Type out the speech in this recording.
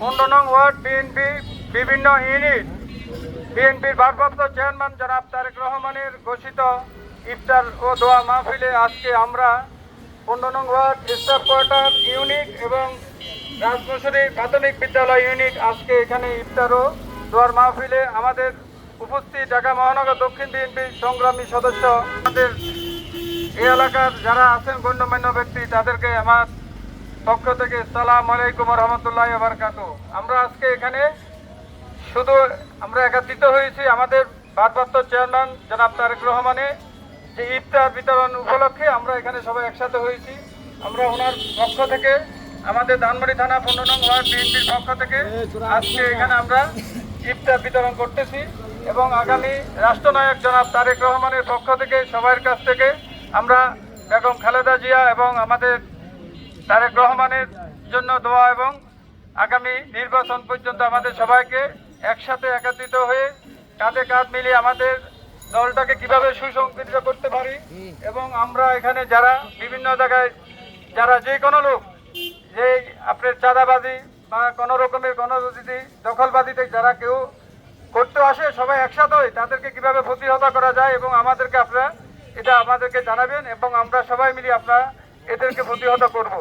পনেরো নং word BNP বিভিন্ন ইউনিট বিএনপির ভারপ্রাপ্ত চেয়ারম্যান জনাব তারেক রহমানের ঘোষিত ইফতার ও দোয়া মাহফিলে আজকে আমরা পনেরো নং ওয়ার্ড স্টাফ কোয়ার্টার ইউনিট এবং রাজমশরী প্রাথমিক বিদ্যালয় ইউনিট আজকে এখানে ইফতার ও দোয়ার মাহফিলে আমাদের উপস্থিত ঢাকা মহানগর দক্ষিণ বিএনপির সংগ্রামী সদস্য, আমাদের এই এলাকার যারা আছেন গণ্যমান্য ব্যক্তি, তাদেরকে আমার পক্ষ থেকে সালাম আলাইকুম রহমতুল্লাহ বারকাত আমরা আজকে এখানে শুধু আমরা একত্রিত হয়েছি আমাদের ভারপ্রাপ্ত চেয়ারম্যান জনাব তারেক রহমানে যে ইফতার বিতরণ উপলক্ষে আমরা এখানে সবাই একসাথে হয়েছি। আমরা ওনার পক্ষ থেকে আমাদের ধানবাড়ি থানা পনেরো নং ওয়ার্ড বিএনপির পক্ষ থেকে আজকে এখানে আমরা ইফতার বিতরণ করতেছি এবং আগামী রাষ্ট্রনায়ক জনাব তারেক রহমানের পক্ষ থেকে সবার কাছ থেকে আমরা বেগম খালেদা জিয়া এবং আমাদের তারেক রহমানের জন্য দোয়া এবং আগামী নির্বাচন পর্যন্ত আমাদের সবাইকে একসাথে একত্রিত হয়ে কাঁধে কাঁধ মিলিয়ে আমাদের দলটাকে কীভাবে সুসংগঠিত করতে পারি এবং আমরা এখানে যারা বিভিন্ন জায়গায়, যারা যে কোনো লোক, যে আপনার চাঁদাবাজি বা কোনো রকমের কোনো যদি দখলবাজিতে যারা কেউ করতে আসে, সবাই একসাথে হয় তাদেরকে কীভাবে প্রতিহত করা যায় এবং আমাদেরকে আপনারা এটা আমাদেরকে জানাবেন এবং আমরা সবাই মিলে আপনারা এদেরকে প্রতিহত করব।